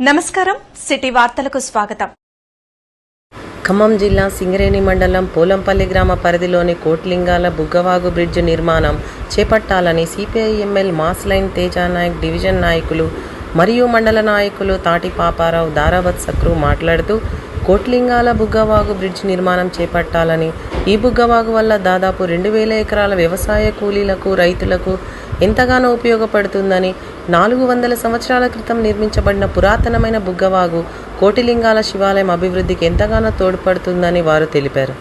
నమస్కారం సిటీ వార్తలకు స్వాగతం. ఖమ్మం జిల్లా సింగరేణి మండలం పోలంపల్లి గ్రామ పరిధిలోని కోట్లింగాల బుగ్గవాగు బ్రిడ్జ్ నిర్మాణం చేపట్టాలని CPIML mass line mass line Tejanayak division నాయకులు మరియు మండల నాయకులు తాటి పాపారావు దారావత్ సక్రు మాట్లాడుతూ కోట్లింగాల బుగ్గవాగు బ్రిడ్జ్ నిర్మాణం చేపట్టాలని ఈ బుగ్గవాగు వల్ల దాదాపు రెండు వేల ఎకరాల వ్యవసాయ కూలీలకు రైతులకు ఎంతగానో ఉపయోగపడుతుందని నాలుగు వందల సంవత్సరాల క్రితం నిర్మించబడిన పురాతనమైన బుగ్గవాగు కోటిలింగాల శివాలయం అభివృద్ధికి ఎంతగానో తోడ్పడుతుందని వారు తెలిపారు.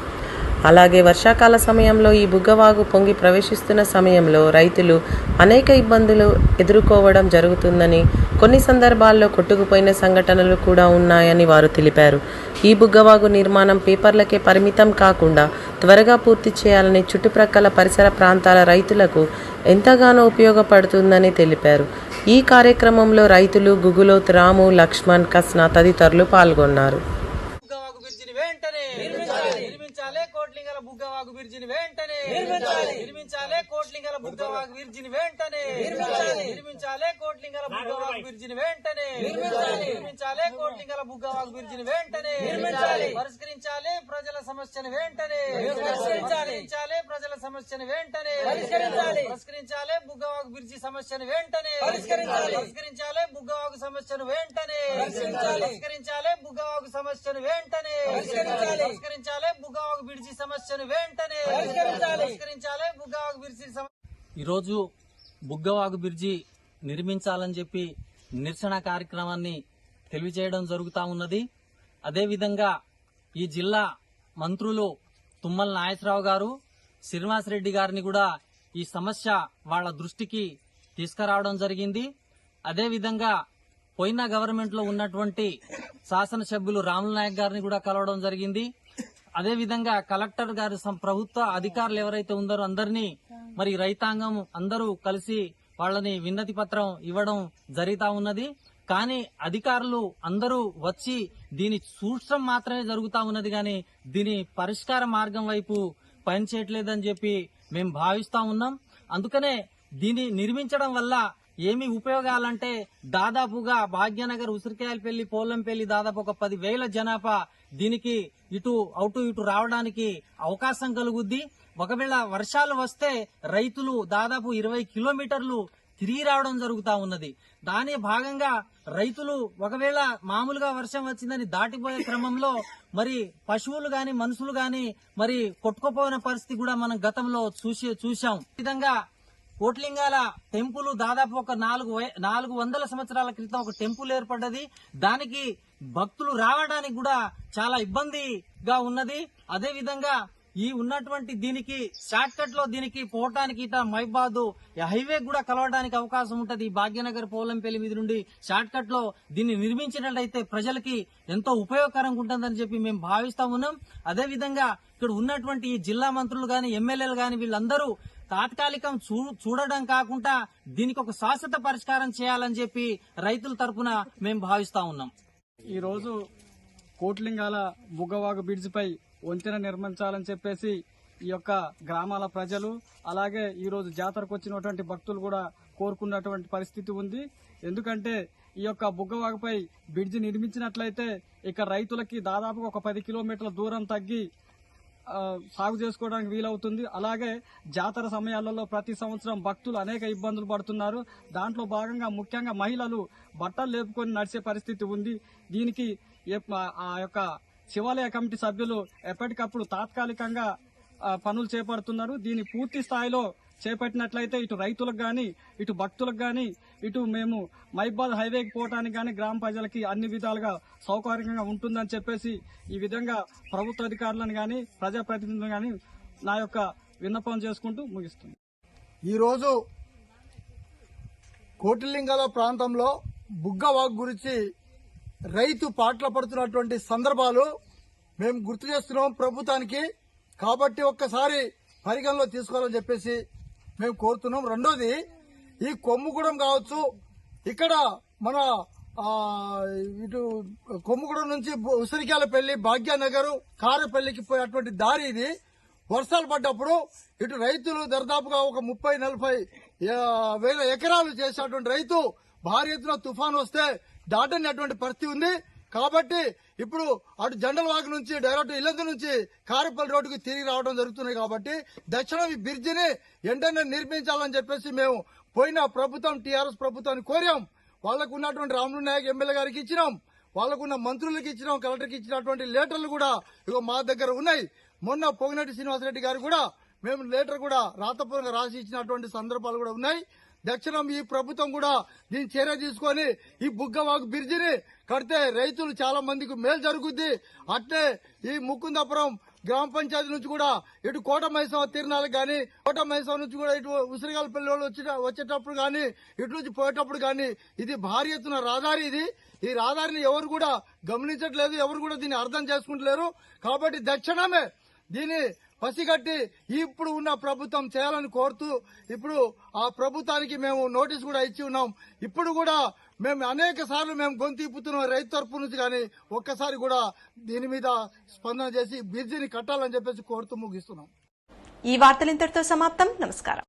అలాగే వర్షాకాల సమయంలో ఈ బుగ్గవాగు పొంగి ప్రవేశిస్తున్న సమయంలో రైతులు అనేక ఇబ్బందులు ఎదుర్కోవడం జరుగుతుందని కొన్ని సందర్భాల్లో కొట్టుకుపోయిన సంఘటనలు కూడా ఉన్నాయని వారు తెలిపారు. ఈ బుగ్గవాగు నిర్మాణం పేపర్లకే పరిమితం కాకుండా త్వరగా పూర్తి చేయాలని చుట్టుప్రక్కల పరిసర ప్రాంతాల రైతులకు ఎంతగానో ఉపయోగపడుతుందని తెలిపారు. ఈ కార్యక్రమంలో రైతులు గుగులోత్ రాము లక్ష్మణ్ కస్నా తదితరులు పాల్గొన్నారు. నిర్మించాలి కోట్లింగల బుగ్గవాగు బ్రిడ్జిని వెంటనే. నిర్మించాలి. కోట్లింగల బుగ్గవాగు బ్రిడ్జిని వెంటనే. నిర్మించాలి. కోట్లింగల బుగ్గవాగు బ్రిడ్జిని వెంటనే. నిర్మించాలి. కోట్లింగల బుగ్గవాగు బ్రిడ్జిని వెంటనే. పరిష్కరించాలి ప్రజల సమస్యను వెంటనే. పరిష్కరించాలి. ప్రజల సమస్యను వెంటనే. పరిష్కరించాలి. బుగ్గవాగు బ్రిడ్జి సమస్యను వెంటనే. పరిష్కరించాలి బుగ్గవాగు సమస్యను వెంటనే పరిష్కరించాలి. బుగ్గవాగు సమస్యను వెంటనే పరిష్కరించాలి. బుగ్గవాగు బ్రిడ్జి సమస్యను వెంటనే పరిష్కరించాలి. బుగ్గవాగు సమ- ఈరోజు బుగ్గవాగు బ్రిడ్జి నిర్మించాలని చెప్పి నిరసన కార్యక్రమాన్ని తెలియజేయడం జరుగుతా ఉన్నది. అదేవిధంగా ఈ జిల్లా మంత్రులు తుమ్మల నాగేశ్వరరావు గారు శ్రీనివాసరెడ్డి గారిని కూడా ఈ సమస్య వాళ్ళ దృష్టికి తీసుకురావడం జరిగింది. అదేవిధంగా పోయిన గవర్నమెంట్లో ఉన్నటువంటి శాసనసభ్యులు రాముల నాయక్ గారిని కూడా కలవడం జరిగింది. అదేవిధంగా కలెక్టర్ గారు సం- ప్రభుత్వ అధికారులు ఎవరైతే ఉందరో అందరినీ మరి రైతాంగం అందరూ కలిసి వాళ్ళని విన్నతి పత్రం ఇవ్వడం జరుగుతా ఉన్నది. కానీ అధికారులు అందరూ వచ్చి దీని చూడటం మాత్రమే జరుగుతా ఉన్నది కానీ దీని పరిష్కార మార్గం వైపు పనిచేయట్లేదని చెప్పి మేము భావిస్తా ఉన్నాం. అందుకనే దీన్ని నిర్మించడం వల్ల ఏమి ఉపయోగాలంటే దాదాపుగా భాగ్యనగర్ ఉసిరికాయలపల్లి పోలంపల్లి దాదాపు ఒక పది వేల జనాభా దీనికి ఇటు అటు ఇటు రావడానికి అవకాశం కలుగుద్ది. ఒకవేళ వర్షాలు వస్తే రైతులు దాదాపు ఇరవై కిలోమీటర్లు తిరిగి రావడం జరుగుతా ఉన్నది. దాని భాగంగా రైతులు ఒకవేళ మామూలుగా వర్షం వచ్చిందని దాటిపోయే క్రమంలో మరి పశువులు గాని మనుషులు గాని మరి కొట్టుకుపోయిన పరిస్థితి కూడా మనం గతంలో చూసి చూశాం. విధంగా కోట్లింగాల టెంపుల్ దాదాపు ఒక నాలుగు వై- నాలుగు వందల సంవత్సరాల క్రితం ఒక టెంపుల్ ఏర్పడ్డది. దానికి భక్తులు రావడానికి కూడా చాలా ఇబ్బందిగా ఉన్నది. అదే విధంగా ఈ ఉన్నటువంటి దీనికి షార్ట్ కట్లో దీనికి పోవటానికి ఇట మైబాదు హైవే కూడా కలవడానికి అవకాశం ఉంటది. భాగ్యనగర్ పోలంపల్లి మీద నుండి షార్ట్ కట్లో దీన్ని నిర్మించినట్లయితే ప్రజలకి ఎంతో ఉపయోగకరంగా ఉంటుందని చెప్పి మేము భావిస్తా ఉన్నాం. అదే విధంగా ఇక్కడ ఉన్నటువంటి ఈ జిల్లా మంత్రులు గాని ఎమ్మెల్యేలు గాని వీళ్ళందరూ తాత్కాలికం చూ చూడడం కాకుండా దీనికి ఒక శాశ్వత పరిష్కారం చేయాలని చెప్పి రైతుల తరపున మేము భావిస్తా ఉన్నాం. ఈ రోజు కోట్లింగాల బుగ్గవాగు బ్రిడ్జ్ పై వంతెన నిర్మించాలని చెప్పేసి ఈ యొక్క గ్రామాల ప్రజలు అలాగే ఈ రోజు జాతరకు వచ్చినటువంటి భక్తులు కూడా కోరుకున్నటువంటి పరిస్థితి ఉంది. ఎందుకంటే ఈ యొక్క బుగ్గవాగుపై బ్రిడ్జ్ నిర్మించినట్లయితే ఇక రైతులకి దాదాపు ఒక పది కిలోమీటర్ల దూరం తగ్గి సాగు చేసుకోవడానికి వీలవుతుంది. అలాగే జాతర సమయాలలో ప్రతి సంవత్సరం భక్తులు అనేక ఇబ్బందులు పడుతున్నారు. దాంట్లో భాగంగా ముఖ్యంగా మహిళలు బట్టలు లేపుకొని నడిచే పరిస్థితి ఉంది. దీనికి ఆ యొక్క శివాలయ కమిటీ సభ్యులు ఎప్పటికప్పుడు తాత్కాలికంగా పనులు చేపడుతున్నారు. దీన్ని పూర్తి స్థాయిలో చేపట్టినట్లయితే ఇటు రైతులకు కానీ ఇటు భక్తులకు కానీ ఇటు మేము మైబాద్ హైవేకి పోవటానికి కానీ గ్రామ ప్రజలకి అన్ని విధాలుగా సౌకర్యంగా ఉంటుందని చెప్పేసి ఈ విధంగా ప్రభుత్వ అధికారులను కానీ ప్రజాప్రతినిధులను కానీ నా యొక్క విన్నపం చేసుకుంటూ ముగిస్తుంది. ఈరోజు కోటిలింగాల ప్రాంతంలో బుగ్గవాగ్ గురించి రైతు పాటలు పడుతున్నటువంటి సందర్భాలు మేము గుర్తు చేస్తున్నాం ప్రభుత్వానికి. కాబట్టి ఒక్కసారి పరిగణలో తీసుకోవాలని చెప్పేసి మేము కోరుతున్నాం. రెండోది ఈ కొమ్ముగూడెం కావచ్చు ఇక్కడ మన ఇటు కొమ్ముగూడెం నుంచి ఉసిరికాయలపల్లి భాగ్యానగర్ కారపల్లికి పోయేటువంటి దారి ఇది. వర్షాలు పడ్డప్పుడు ఇటు రైతులు దర్దాపుగా ఒక ముప్పై నలభై వేల ఎకరాలు చేసేటువంటి రైతు భారీ ఎత్తున తుఫాను వస్తే దాటనటువంటి పరిస్థితి ఉంది. కాబట్టి ఇప్పుడు అటు జండలవాగు నుంచి డైరెక్ట్ ఇల్లందు నుంచి కారేపల్లి రోడ్డుకు తిరిగి రావడం జరుగుతుంది కాబట్టి దక్షిణం ఈ బ్రిడ్జిని వెంటనే నిర్మించాలని చెప్పేసి మేము పోయిన ప్రభుత్వం టీఆర్ఎస్ ప్రభుత్వాన్ని కోరాం. వాళ్ళకు ఉన్నటువంటి రాములు నాయక్ ఎమ్మెల్యే గారికి ఇచ్చినాం. వాళ్ళకున్న మంత్రులకు ఇచ్చినాం కలెక్టర్కి ఇచ్చినటువంటి లెటర్లు కూడా ఇగో మా దగ్గర ఉన్నాయి. మొన్న పొంగినటి శ్రీనివాసరెడ్డి గారు కూడా మేము లెటర్ కూడా రాతపూర్వకంగా రాసి ఇచ్చినటువంటి సందర్భాలు కూడా ఉన్నాయి. దక్షిణం ఈ ప్రభుత్వం కూడా దీని చర్య తీసుకొని ఈ బుగ్గవాగు బ్రిడ్జిని కడితే రైతులు చాలా మందికి మేలు జరుగుద్ది. అట్లే ఈ ముకుందాపురం గ్రామ పంచాయతీ నుంచి కూడా ఇటు కోట మహేశ్వర తీర్నాలకు కానీ కోట మహేశ్వర నుంచి కూడా ఇటు ఉసిరిగాలపల్లి వాళ్ళు వచ్చేటప్పుడు కానీ ఇటు నుంచి పోయేటప్పుడు కానీ ఇది భారీ ఎత్తున రహదారి ఇది. ఈ రహదారిని ఎవరు కూడా గమనించట్లేదు ఎవరు కూడా దీన్ని అర్థం చేసుకుంటలేరు. కాబట్టి దక్షిణమే దీన్ని పసిగట్టి ఇప్పుడు ఉన్న ప్రభుత్వం చేయాలని కోరుతూ ఇప్పుడు ఆ ప్రభుత్వానికి మేము నోటీస్ కూడా ఇచ్చి ఉన్నాం. ఇప్పుడు కూడా మేము అనేక సార్లు మేము గొంతు ఇప్పుతున్నాం రైతు తరపు నుంచి కానీ ఒక్కసారి కూడా దీని మీద స్పందన చేసి బ్రిడ్జిని కట్టాలని చెప్పేసి కోరుతూ ముగిస్తున్నాం. ఈ వార్తలు ఇంతటితో సమాప్తం. నమస్కారం.